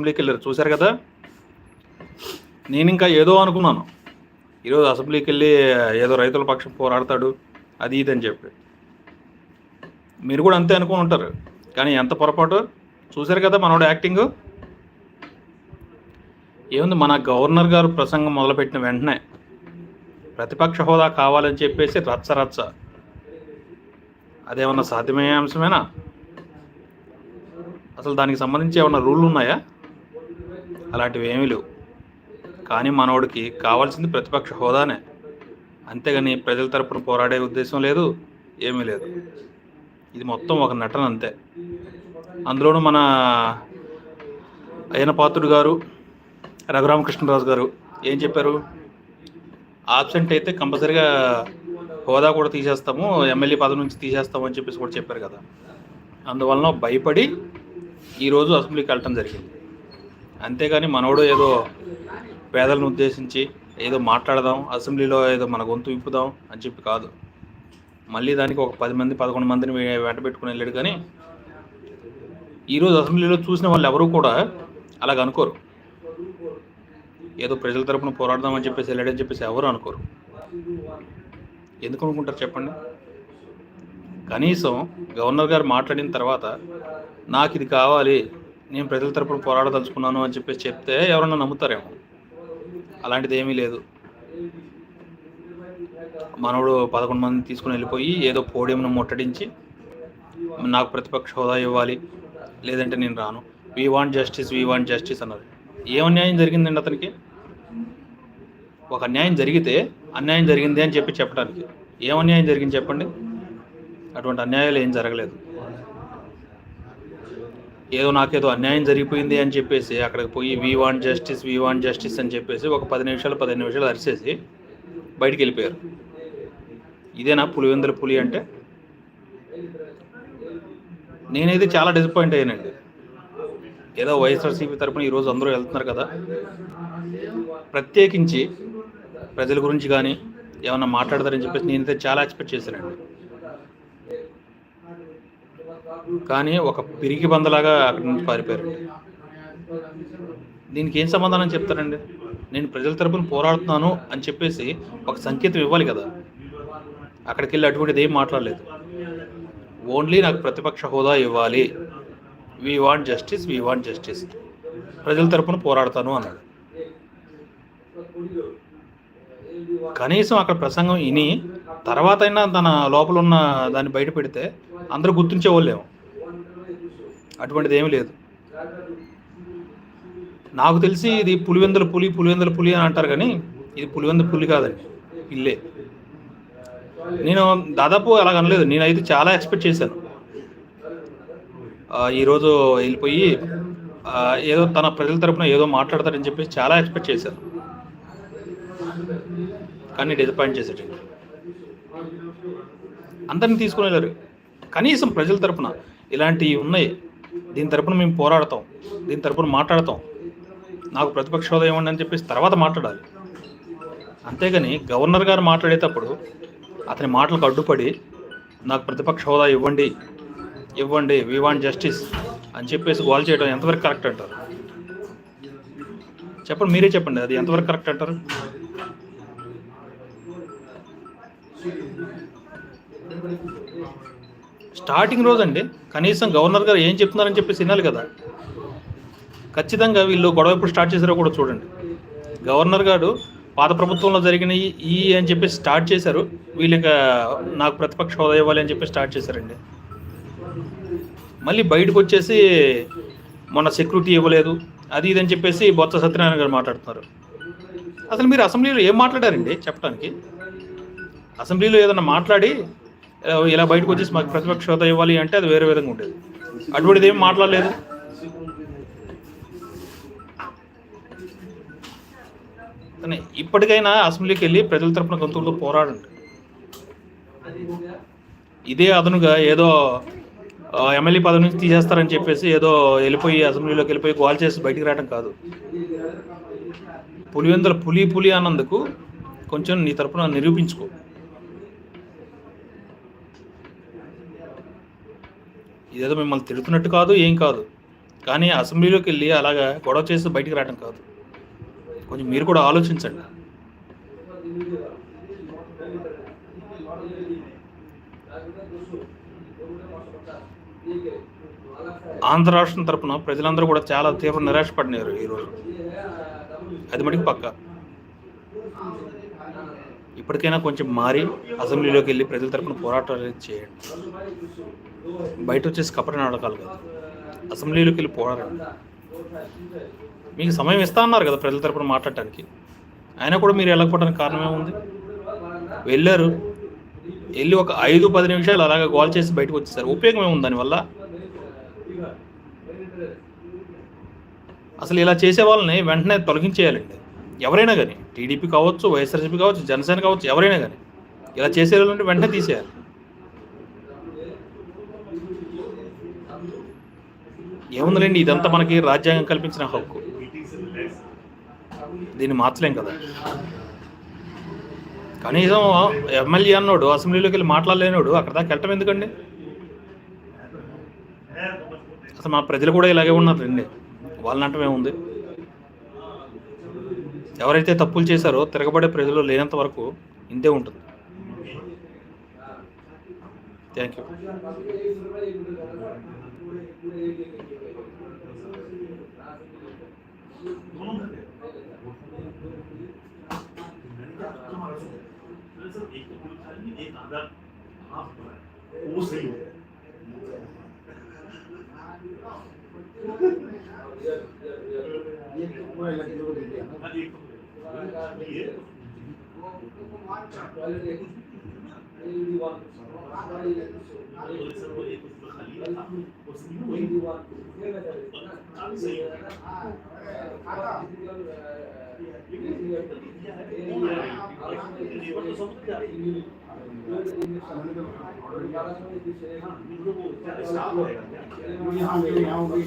అసెంబ్లీకి వెళ్ళారు చూశారు కదా? నేను ఇంకా ఏదో అనుకున్నాను. ఈరోజు అసెంబ్లీకి వెళ్ళి ఏదో రైతుల పక్షం పోరాడతాడు అది ఇది అని చెప్పి. మీరు కూడా అంతే అనుకుని ఉంటారు. కానీ ఎంత పొరపాటు? చూశారు కదా మనోడు యాక్టింగ్? ఏముంది మన గవర్నర్ గారు ప్రసంగం మొదలుపెట్టిన వెంటనే ప్రతిపక్ష హోదా కావాలని చెప్పేసి రచ్చ రచ్చ. అదేమన్నా సాధ్యమయ్యే అంశమేనా? అసలు దానికి సంబంధించి ఏమన్నా రూళ్ళు ఉన్నాయా? అలాంటివి ఏమీ లేవు. కానీ మనోడికి కావాల్సింది ప్రతిపక్ష హోదానే. అంతేగాని ప్రజల తరపున పోరాడే ఉద్దేశం లేదు ఏమీ లేదు. ఇది మొత్తం ఒక నటన అంతే. అందులోనూ మన అయ్యన పాత్రుడు గారు రఘురామకృష్ణరాజు గారు ఏం చెప్పారు? ఆబ్సెంట్ అయితే కంపల్సరీగా హోదా కూడా తీసేస్తాము ఎమ్మెల్యే పదవి నుంచి తీసేస్తాము అని చెప్పేసి కూడా చెప్పారు కదా. అందువలన భయపడి ఈరోజు అసెంబ్లీకి వెళ్ళటం జరిగింది. అంతేగాని మనోడు ఏదో పేదలను ఉద్దేశించి ఏదో మాట్లాడదాం అసెంబ్లీలో ఏదో మన గొంతు విప్పుదాం అని చెప్పి కాదు. మళ్ళీ దానికి ఒక పది మంది పదకొండు మందిని వెంట పెట్టుకుని వెళ్ళాడు కానీ ఈరోజు అసెంబ్లీలో చూసిన వాళ్ళు ఎవరూ కూడా అలాగ అనుకోరు. ఏదో ప్రజల తరపున పోరాడదామని చెప్పేసి వెళ్ళాడని చెప్పేసి ఎవరు అనుకోరు. ఎందుకు అనుకుంటారు చెప్పండి? కనీసం గవర్నర్ గారు మాట్లాడిన తర్వాత నాకు ఇది కావాలి నేను ప్రజల తరపున పోరాడదలుచుకున్నాను అని చెప్పేసి చెప్తే ఎవరన్నా నమ్ముతారేమో. అలాంటిది ఏమీ లేదు. మనవడు పదకొండు మంది తీసుకుని వెళ్ళిపోయి ఏదో పోడియంను ముట్టడించి నాకు ప్రతిపక్ష హోదా ఇవ్వాలి లేదంటే నేను రాను. We want justice we want justice అన్నారు ఏం అన్యాయం జరిగిందండి అతనికి? ఒక అన్యాయం జరిగితే అన్యాయం జరిగింది అని చెప్పి చెప్పడానికి. ఏం అన్యాయం జరిగింది చెప్పండి? అటువంటి అన్యాయాలు ఏం జరగలేదు. ఏదో నాకేదో అన్యాయం జరిగిపోయింది అని చెప్పేసి అక్కడికి పోయి we want justice we want justice అని చెప్పేసి ఒక పది నిమిషాలు పదిహేను నిమిషాలు అరిసేసి బయటికి వెళ్ళిపోయారు. ఇదేనా పులివెందుల పులి అంటే? నేనైతే చాలా డిసప్పాయింట్ అయ్యానండి. ఏదో వైఎస్ఆర్సీపీ తరపున ఈరోజు అందరూ వెళ్తున్నారు కదా. ప్రత్యేకించి ప్రజల గురించి కానీ ఏమన్నా మాట్లాడతారని చెప్పేసి నేనైతే చాలా ఎక్స్పెక్ట్ చేశానండి. కానీ ఒక పిరికి బందలాగా అక్కడి నుంచి పారిపోయారు. దీనికి ఏం సమాధానం చెప్తారండి? నేను ప్రజల తరపున పోరాడుతున్నాను అని చెప్పేసి ఒక సంకేతం ఇవ్వాలి కదా. అక్కడికి వెళ్ళి అటువంటిది ఏం మాట్లాడలేదు. ఓన్లీ నాకు ప్రతిపక్ష హోదా ఇవ్వాలి. We want justice we want justice ప్రజల తరపున పోరాడతాను అన్నాడు. కనీసం అక్కడ ప్రసంగం విని తర్వాత అయినా తన లోపల ఉన్న దాన్ని బయట పెడితే అందరూ గుర్తించేవాళ్ళేమో. అటువంటిది ఏమీ లేదు. నాకు తెలిసి ఇది పులివెందుల పులి పులివెందుల పులి అని అంటారు కానీ ఇది పులివెందుల పులి కాదండి. ఇల్లే నేను దాదాపు అలాగ అనలేదు. నేనైతే చాలా ఎక్స్పెక్ట్ చేశాను. ఈరోజు వెళ్ళిపోయి ఏదో తన ప్రజల తరపున ఏదో మాట్లాడతారని చెప్పి చాలా ఎక్స్పెక్ట్ చేశాను. కానీ డిసప్పాయింట్ చేశాడు. అందరిని తీసుకుని వెళ్ళారు. కనీసం ప్రజల తరపున ఇలాంటివి ఉన్నాయి. దీని తరపున మేము పోరాడతాం. దీని తరపున మాట్లాడతాం. నాకు ప్రతిపక్ష హోదా ఇవ్వండి అని చెప్పేసి తర్వాత మాట్లాడాలి. అంతేగాని గవర్నర్ గారు మాట్లాడేటప్పుడు అతని మాటలకు అడ్డుపడి నాకు ప్రతిపక్ష హోదా ఇవ్వండి ఇవ్వండి వి వాంట్ జస్టిస్ అని చెప్పేసి గోల్ చేయడం ఎంతవరకు కరెక్ట్ అంటారు? చెప్పండి మీరే చెప్పండి అది ఎంతవరకు కరెక్ట్ అంటారు? స్టార్టింగ్ రోజు అండి కనీసం గవర్నర్ గారు ఏం చెప్తున్నారని చెప్పేసి వినాలి కదా. ఖచ్చితంగా వీళ్ళు గొడవ ఎప్పుడు స్టార్ట్ చేశారో కూడా చూడండి. గవర్నర్ గారు పాత ప్రభుత్వంలో జరిగిన ఈ- అని చెప్పి స్టార్ట్ చేశారు. వీళ్ళు ఇంకా నాకు ప్రతిపక్ష హోదా ఇవ్వాలి అని చెప్పి స్టార్ట్ చేశారండి. మళ్ళీ బయటకు వచ్చేసి మొన్న సెక్యూరిటీ ఇవ్వలేదు. అది ఇది అని చెప్పేసి బొత్స సత్యనారాయణ గారు మాట్లాడుతున్నారు. అసలు మీరు అసెంబ్లీలో ఏం మాట్లాడారండి చెప్పడానికి అసెంబ్లీలో ఏదైనా మాట్లాడి "ఇలా- బయటకు వచ్చేసి మాకు ప్రతిపక్ష హోదా ఇవ్వాలి అంటే అది వేరే విధంగా ఉండేది. అటువంటిది ఏం మాట్లాడలేదు. కానీ ఇప్పటికైనా అసెంబ్లీకి వెళ్ళి ప్రజల తరపున గొంతులతో పోరాడండి. ఇదే అదనుగా ఏదో ఎమ్మెల్యే పదవి నుంచి తీసేస్తారని చెప్పేసి ఏదో వెళ్ళిపోయి అసెంబ్లీలోకి వెళ్ళిపోయి గోల్ చేసి బయటికి రావడం కాదు. పులివెందుల పులి పులి అన్నందుకు కొంచెం నీ తరపున నిరూపించుకో. ఇదేదో మిమ్మల్ని తిడుతున్నట్టు కాదు ఏం కాదు. కానీ అసెంబ్లీలోకి వెళ్ళి అలాగా గొడవ చేసి బయటికి రావడం కాదు. కొంచెం మీరు కూడా ఆలోచించండి. ఆంధ్ర రాష్ట్రం తరపున ప్రజలందరూ కూడా చాలా తీవ్ర నిరాశపడినారు ఈరోజు అది మటుకు పక్క. ఇప్పటికైనా కొంచెం మారి అసెంబ్లీలోకి వెళ్ళి ప్రజల తరపున పోరాటాలు అనేది చేయండి. బయట వచ్చేసి కపట నాటకాలు కాదు. అసెంబ్లీలోకి వెళ్ళి పోరాడండి. మీకు సమయం ఇస్తా అన్నారు కదా ప్రజల తరపున మాట్లాడటానికి. అయినా కూడా మీరు వెళ్ళకపోవడానికి కారణం ఏముంది? వెళ్ళారు. వెళ్ళి ఒక ఐదు పది నిమిషాలు అలాగే గోల్ చేసి బయటకు వచ్చేసారు. ఉపయోగం ఏముంది దానివల్ల? అసలు ఇలా చేసే వాళ్ళని వెంటనే తొలగించేయాలండి. ఎవరైనా కానీ. టీడీపీ కావచ్చు వైఎస్ఆర్సీపీ కావచ్చు జనసేన కావచ్చు ఎవరైనా కానీ ఇలా చేసే వాళ్ళని వెంటనే తీసేయాలి. ఏముందిలేండి ఇదంతా మనకి రాజ్యాంగం కల్పించిన హక్కు. దీన్ని మార్చలేం కదా. కనీసం ఎమ్మెల్యే అన్నోడు అసెంబ్లీలోకి వెళ్ళి మాట్లాడలేనోడు అక్కడ దాకా వెళ్ళటం ఎందుకండి? అసలు మా ప్రజలు కూడా ఇలాగే ఉన్నారు రండి ఏముంది? ఎవరైతే తప్పులు చేశారో తిరగబడే ప్రజలు లేనంత వరకు ఇంతే ఉంటుంది థ్యాంక్ యూ एक आधा हाफ वो सही हो यहाँ होगी